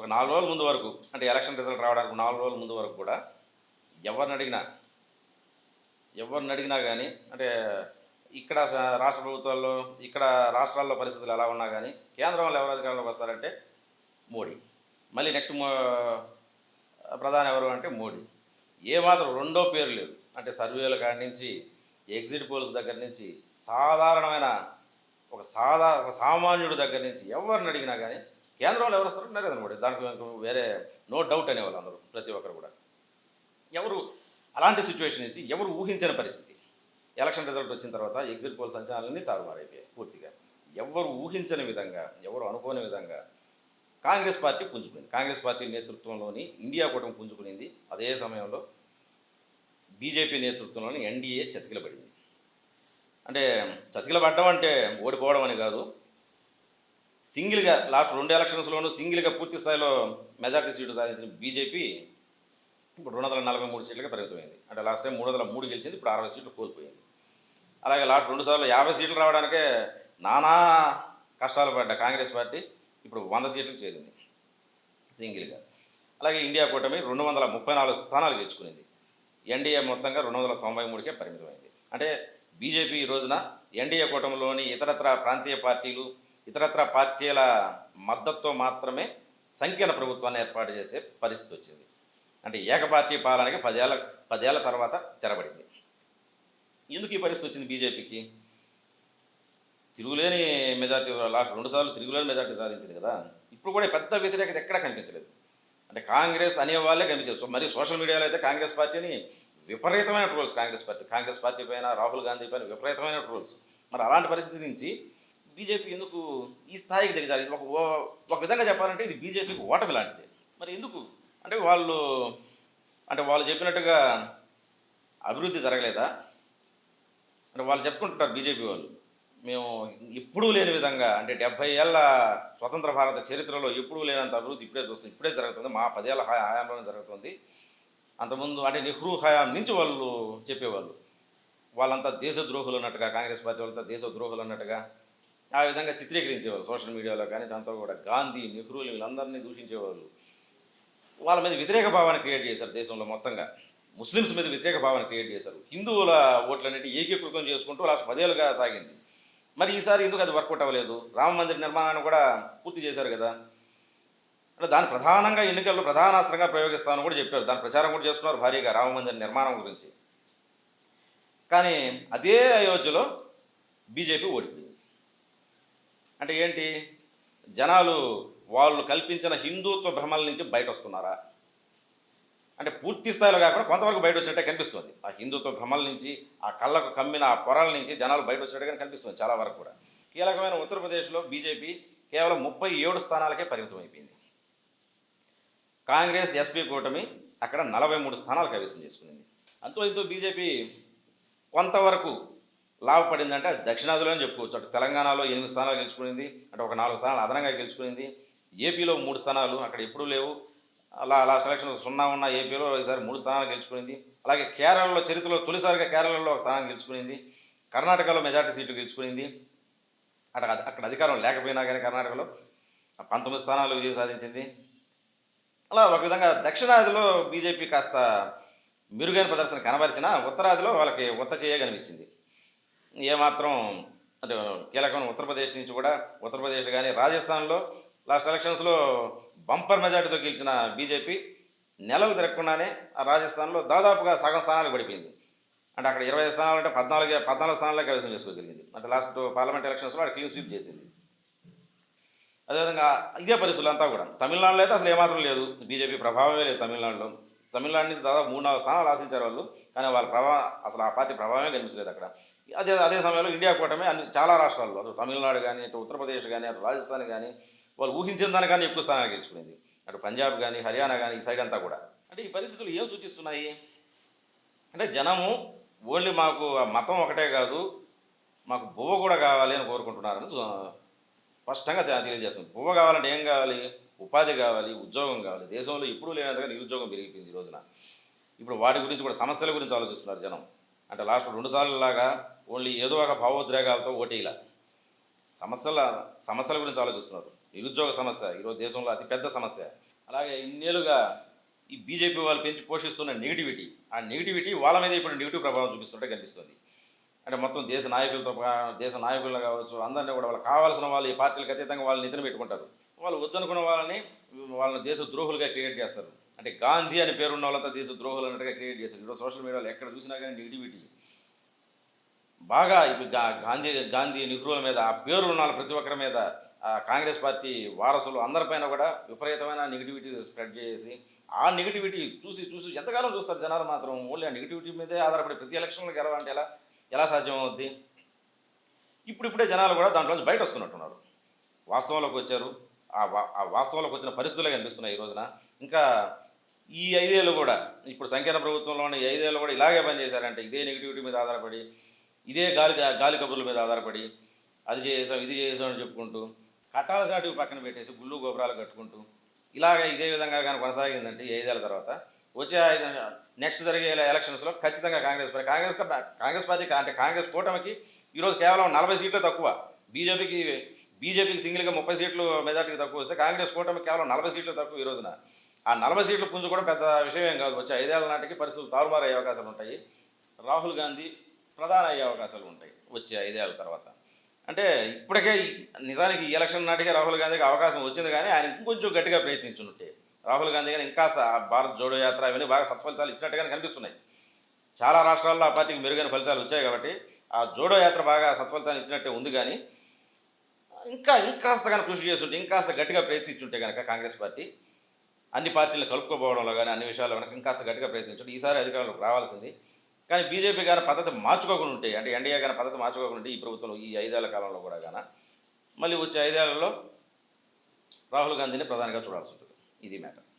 ఒక నాలుగు రోజుల ముందు వరకు అంటే ఎలక్షన్ రిజల్ట్ రావడానికి నాలుగు రోజుల ముందు వరకు కూడా ఎవరిని అడిగినా ఎవరిని అడిగినా కానీ అంటే ఇక్కడ రాష్ట్ర ప్రభుత్వాల్లో ఇక్కడ రాష్ట్రాల్లో పరిస్థితులు ఎలా ఉన్నా కానీ కేంద్రంలో ఎవరు అధికారంలోకి వస్తారంటే మోడీ. మళ్ళీ నెక్స్ట్ ప్రధాని ఎవరు అంటే మోడీ. ఏమాత్రం రెండో పేరు లేదు అంటే సర్వేల కాడి నుంచి ఎగ్జిట్ పోల్స్ దగ్గర నుంచి సాధారణమైన ఒక సాధా ఒక సామాన్యుడి దగ్గర నుంచి ఎవరిని అడిగినా కానీ కేంద్రంలో ఎవరు వస్తారో నరేంద్ర మోడీ దానికి వేరే నో డౌట్ అనేవాళ్ళు అందరూ ప్రతి ఒక్కరు కూడా. ఎవరు అలాంటి సిచ్యువేషన్ నుంచి ఎవరు ఊహించిన పరిస్థితి. ఎలక్షన్ రిజల్ట్ వచ్చిన తర్వాత ఎగ్జిట్ పోల్ అంచనాలన్నీ తారుమారైపోయాయి పూర్తిగా. ఎవరు ఊహించని విధంగా ఎవరు అనుకోని విధంగా కాంగ్రెస్ పార్టీ పుంజుకుంది. కాంగ్రెస్ పార్టీ నేతృత్వంలోని ఇండియా కూటమి పుంజుకునింది. అదే సమయంలో బీజేపీ నేతృత్వంలోని ఎన్డీఏ చతికిలబడింది. అంటే చతికిలబడ్డం అంటే ఓడిపోవడం అని కాదు. సింగిల్గా లాస్ట్ రెండు ఎలక్షన్స్లోనూ సింగిల్గా పూర్తి స్థాయిలో మెజార్టీ సీటు సాధించిన బీజేపీ ఇప్పుడు రెండు వందల నలభై మూడు సీట్లుగా పరిమితమైంది. అంటే లాస్ట్ టైం మూడు వందల మూడు గెలిచింది ఇప్పుడు అరవై సీట్లు కోల్పోయింది. అలాగే లాస్ట్ రెండు సార్లు యాభై సీట్లు రావడానికే నానా కష్టాలు పడ్డ కాంగ్రెస్ పార్టీ ఇప్పుడు వంద సీట్లకు చేరింది సింగిల్గా. అలాగే ఇండియా కూటమి రెండు వందల ముప్పై నాలుగు స్థానాలు గెలుచుకునింది. ఎన్డీఏ మొత్తంగా రెండు వందల తొంభై మూడుకే పరిమితమైంది. అంటే బీజేపీ ఈ రోజున ఎన్డీఏ కూటమిలోని ఇతరత్ర ప్రాంతీయ పార్టీలు ఇతరత్ర పార్టీల మద్దతుతో మాత్రమే సంకీర్ణ ప్రభుత్వాన్ని ఏర్పాటు చేసే పరిస్థితి వచ్చింది. అంటే ఏకపార్టీ పాలనకి పదేళ్ళ పదేళ్ళ తర్వాత తెరబడింది. ఎందుకు ఈ పరిస్థితి వచ్చింది బీజేపీకి? తిరుగులేని మెజార్టీ లాస్ట్ రెండు సార్లు తిరుగులేని మెజార్టీ సాధించింది కదా. ఇప్పుడు కూడా పెద్ద వ్యతిరేకత ఎక్కడా కనిపించలేదు. అంటే కాంగ్రెస్ అనే వాళ్ళే కనిపించదు సో మరి సోషల్ మీడియాలో అయితే కాంగ్రెస్ పార్టీని విపరీతమైన trolls Congress party Congress party పైన రాహుల్ గాంధీ పైన విపరీతమైన ట్రోల్స్. మరి అలాంటి పరిస్థితి నుంచి బీజేపీ ఎందుకు ఈ స్థాయికి దిగజాలి ఒక ఒక విధంగా చెప్పాలంటే ఇది బీజేపీకి ఓటమి లాంటిది. మరి ఎందుకు? అంటే వాళ్ళు అంటే వాళ్ళు చెప్పినట్టుగా అభివృద్ధి జరగలేదా? అంటే వాళ్ళు చెప్పుకుంటుంటారు బీజేపీ వాళ్ళు. మేము ఎప్పుడూ లేని విధంగా అంటే డెబ్బై ఏళ్ళ స్వతంత్ర భారత చరిత్రలో ఎప్పుడూ లేనంత అభివృద్ధి ఇప్పుడే చూస్తుంది ఇప్పుడే జరుగుతుంది. మా పదేళ్ళ హయా హయాంలోనే జరుగుతుంది. అంతకుముందు అంటే నెహ్రూ హయాం నుంచి వాళ్ళు చెప్పేవాళ్ళు. వాళ్ళంతా దేశద్రోహులు అన్నట్టుగా కాంగ్రెస్ పార్టీ వాళ్ళంతా దేశద్రోహులు అన్నట్టుగా. ఆ విధంగా చిత్రీకరించేవాళ్ళు. సోషల్ మీడియాలో కానీ అంతా కూడా గాంధీ నెహ్రూ వీళ్ళందరినీ దూషించేవాళ్ళు. వాళ్ళ మీద వ్యతిరేక భావాన్ని క్రియేట్ చేశారు దేశంలో మొత్తంగా. ముస్లిమ్స్ మీద వ్యతిరేక భావాన్ని క్రియేట్ చేశారు. హిందువుల ఓట్లన్నిటి ఏకీకృతం చేసుకుంటూ లాస్ట్ పదేళ్ళుగా సాగింది. మరి ఈసారి ఎందుకు అది వర్కౌట్ అవ్వలేదు? రామ మందిర నిర్మాణాన్ని కూడా పూర్తి చేశారు కదా. అంటే దాని ప్రధానంగా ఎన్నికల్లో ప్రధానాస్త్రంగా ప్రయోగిస్తామని కూడా చెప్పారు. దాని ప్రచారం కూడా చేస్తున్నారు భారీగా రామ మందిర నిర్మాణం గురించి. కానీ అదే అయోధ్యలో బీజేపీ ఓడిపోయింది. అంటే ఏంటి? జనాలు వాళ్ళు కల్పించిన హిందుత్వ భ్రమల నుంచి బయట వస్తున్నారా అంటే పూర్తి స్థాయిలో కాకుండా కొంతవరకు బయట వచ్చినట్టే కనిపిస్తుంది. ఆ హిందుత్వ భ్రమల నుంచి ఆ కళ్ళకు కమ్మిన ఆ పొరల నుంచి జనాలు బయట వచ్చినట్టుగా కనిపిస్తుంది చాలా వరకు కూడా. కీలకమైన ఉత్తరప్రదేశ్లో బీజేపీ కేవలం ముప్పై ఏడు స్థానాలకే పరిమితం అయిపోయింది కాంగ్రెస్ ఎస్పీ కూటమి అక్కడ నలభై మూడు స్థానాలు కైవసం చేసుకునింది. అంతో ఇంతో బీజేపీ కొంతవరకు లాభపడిందంటే అది దక్షిణాదిలోనే చెప్పుకోవచ్చు. అటు తెలంగాణలో ఎనిమిది స్థానాలు గెలుచుకునింది అటు ఒక నాలుగు స్థానాలు అదనంగా గెలుచుకునింది. ఏపీలో మూడు స్థానాలు అక్కడ ఎప్పుడూ లేవు. అలా లాస్ట్ ఎలక్షన్ సున్నా ఉన్న ఏపీలో ఈసారి మూడు స్థానాలు గెలుచుకునింది. అలాగే కేరళలో చరిత్రలో తొలిసారిగా కేరళలో ఒక స్థానం గెలుచుకునింది. కర్ణాటకలో మెజార్టీ సీట్లు గెలుచుకునింది. అక్కడ అక్కడ అధికారం లేకపోయినా కానీ కర్ణాటకలో పంతొమ్మిది స్థానాలు విజయం సాధించింది. అలా ఒక విధంగా దక్షిణాదిలో బీజేపీ కాస్త మెరుగైన ప్రదర్శన కనబరిచినా ఉత్తరాదిలో వాళ్ళకి ఉత్త చేయ కనిపించింది ఏమాత్రం అంటే కీలకం ఉత్తరప్రదేశ్ నుంచి కూడా ఉత్తరప్రదేశ్ కానీ రాజస్థాన్లో లాస్ట్ ఎలక్షన్స్లో బంపర్ మెజార్టీతో గెలిచిన బీజేపీ నెలలు తిరగకుండానే ఆ రాజస్థాన్లో దాదాపుగా సగం స్థానాలు పడిపోయింది. అంటే అక్కడ ఇరవై స్థానాలు అంటే పద్నాలుగు పద్నాలుగు స్థానాలే కైవసం చేసుకోగలిగింది అంటే లాస్ట్ పార్లమెంట్ ఎలక్షన్స్లో అక్కడ క్లీన్ స్వీప్ చేసింది. అదేవిధంగా ఇదే పరిస్థితులు అంతా కూడా. తమిళనాడులో అయితే అసలు ఏమాత్రం లేదు. బీజేపీ ప్రభావమే లేదు తమిళనాడులో. తమిళనాడు నుంచి దాదాపు మూడు నాలుగు స్థానాలు ఆశించారు వాళ్ళు. కానీ వాళ్ళ ప్రభావం అసలు ఆ పార్టీ ప్రభావమే కనిపించలేదు అక్కడ. అదే అదే సమయంలో ఇండియా కూటమి అన్ని చాలా రాష్ట్రాల్లో అటు తమిళనాడు కానీ అటు ఉత్తరప్రదేశ్ కానీ అటు రాజస్థాన్ కానీ వాళ్ళు ఊహించిన దానికన్నా ఎక్కువ స్థానాలు గెలుచుకునేది. అటు పంజాబ్ కానీ హర్యానా కానీ ఈ సైడ్ అంతా కూడా. అంటే ఈ పరిస్థితులు ఏం సూచిస్తున్నాయి? అంటే జనము ఓన్లీ మాకు ఆ మతం ఒకటే కాదు మాకు బువ్వ కూడా కావాలి అని కోరుకుంటున్నారని స్పష్టంగా తెలియజేస్తుంది. బువ్వ కావాలంటే ఏం కావాలి? ఉపాధి కావాలి ఉద్యోగం కావాలి. దేశంలో ఇప్పుడు లేనంతగా నిరుద్యోగం పెరిగిపోయింది ఈ రోజున. ఇప్పుడు వాటి గురించి కూడా సమస్యల గురించి ఆలోచిస్తున్నారు జనం. అంటే లాస్ట్ రెండు సార్లు లాగా ఓన్లీ ఏదో ఒక భావోద్రేగాలతో ఓటీలా సమస్యల సమస్యల గురించి ఆలోచిస్తున్నారు. నిరుద్యోగ సమస్య ఈరోజు దేశంలో అతిపెద్ద సమస్య. అలాగే ఇన్నేళ్ళుగా ఈ బీజేపీ వాళ్ళు పెంచి పోషిస్తున్న నెగిటివిటీ ఆ నెగిటివిటీ వాళ్ళ మీద ఇప్పుడు నెగిటివ్ ప్రభావం చూపిస్తుంటే కనిపిస్తుంది. అంటే మొత్తం దేశ నాయకులతో దేశ నాయకులు కావచ్చు అందరినీ కూడా వాళ్ళకి కావాల్సిన వాళ్ళు ఈ పార్టీలకు అతీతంగా వాళ్ళని నిద్ర పెట్టుకుంటారు. వాళ్ళు వద్దనుకున్న వాళ్ళని వాళ్ళని దేశ ద్రోహులుగా క్రియేట్ చేస్తారు. అంటే గాంధీ అని పేరున్న వాళ్ళంతా దేశ ద్రోహులు అన్నట్టుగా క్రియేట్ చేస్తారు. ఈరోజు సోషల్ మీడియాలో ఎక్కడ చూసినా కానీ నెగిటివిటీ. బాగా ఇప్పుడు గా- గాంధీ గాంధీ నెహ్రూల మీద ఆ పేర్లు ఉన్న ప్రతి ఒక్కరి మీద కాంగ్రెస్ పార్టీ వారసులు అందరిపైన కూడా విపరీతమైన నెగిటివిటీ స్ప్రెడ్ చేసి ఆ నెగిటివిటీ చూసి చూసి ఎంతకాలం చూస్తారు జనాలు మాత్రం? ఓన్లీ ఆ నెగిటివిటీ మీదే ఆధారపడి ప్రతి ఎలక్షన్లో గెలవాలంటే ఎలా ఎలా సాధ్యం అవుద్ది ఇప్పుడిప్పుడే జనాలు కూడా దాంట్లోంచి బయట వస్తున్నట్టున్నారు వాస్తవంలోకి వచ్చారు. ఆ వా ఆ వాస్తవంలోకి వచ్చిన పరిస్థితులే కనిపిస్తున్నాయి ఈ రోజున. ఇంకా ఈ ఐదేళ్ళు కూడా ఇప్పుడు సంకీర్ణ ప్రభుత్వంలోని ఈ ఐదేళ్ళు కూడా ఇలాగే పనిచేశారంటే ఇదే నెగిటివిటీ మీద ఆధారపడి ఇదే గాలి గాలి కబుర్ల మీద ఆధారపడి అది చేసాం ఇది చేసాం అని చెప్పుకుంటూ కట్టాల చాటుకు పక్కన పెట్టేసి గుళ్ళు గోపురాలు కట్టుకుంటూ ఇలాగ ఇదే విధంగా కానీ కొనసాగిందంటే ఈ తర్వాత వచ్చే ఐదు నెక్స్ట్ జరిగే ఎలక్షన్స్లో ఖచ్చితంగా కాంగ్రెస్ పార్టీ కాంగ్రెస్ కాంగ్రెస్ పార్టీకి అంటే కాంగ్రెస్ కూటమికి ఈరోజు కేవలం నలభై సీట్లు తక్కువ. బీజేపీకి బీజేపీకి సింగిల్గా ముప్పై సీట్లు మెజార్టీకి తక్కువ వస్తే కాంగ్రెస్ కూటమికి కేవలం నలభై సీట్లు తక్కువ ఈ రోజున. ఆ నలభై సీట్లు పుంజు కూడా పెద్ద విషయం ఏం కాదు. వచ్చే ఐదేళ్ళ నాటికి పరిస్థితులు తారుమారు అయ్యే అవకాశాలు ఉంటాయి. రాహుల్ గాంధీ ప్రధాన అయ్యే అవకాశాలు ఉంటాయి వచ్చే ఐదేళ్ళ తర్వాత. అంటే ఇప్పటికే నిజానికి ఈ ఎలక్షన్ నాటికే రాహుల్ గాంధీకి అవకాశం వచ్చింది కానీ ఆయన ఇంకొంచెం గట్టిగా ప్రయత్నించుంటే రాహుల్ గాంధీ కానీ ఇంకాస్త భారత్ జోడో యాత్ర అవన్నీ బాగా సత్ఫలితాలు ఇచ్చినట్టుగానే కనిపిస్తున్నాయి. చాలా రాష్ట్రాల్లో ఆ పార్టీకి మెరుగైన ఫలితాలు వచ్చాయి కాబట్టి ఆ జోడో యాత్ర బాగా సత్ఫలితాలు ఇచ్చినట్టే ఉంది కానీ ఇంకా ఇంకాస్త కనుక కృషి చేస్తుంటే ఇంకాస్త గట్టిగా ప్రయత్నించుంటే కనుక కాంగ్రెస్ పార్టీ అన్ని పార్టీలు కలుపుకోపోవడంలో కానీ అన్ని విషయాల్లో కనుక ఇంకాస్త గట్టిగా ప్రయత్నించుంటే ఈసారి అధికారంలోకి రావాల్సింది కానీ బీజేపీ గారి పద్ధతి మార్చుకోకుండా ఉంటే అంటే ఎన్డీఏ గారి పద్ధతి మార్చుకోకుండా ఉంటే ఈ ప్రభుత్వంలో ఈ ఐదేళ్ళ కాలంలో కూడా కాన మళ్ళీ వచ్చే ఐదేళ్ళలో రాహుల్ గాంధీని ప్రధానిగా చూడాల్సి ఉంటుంది. ఇది మ్యాటర్.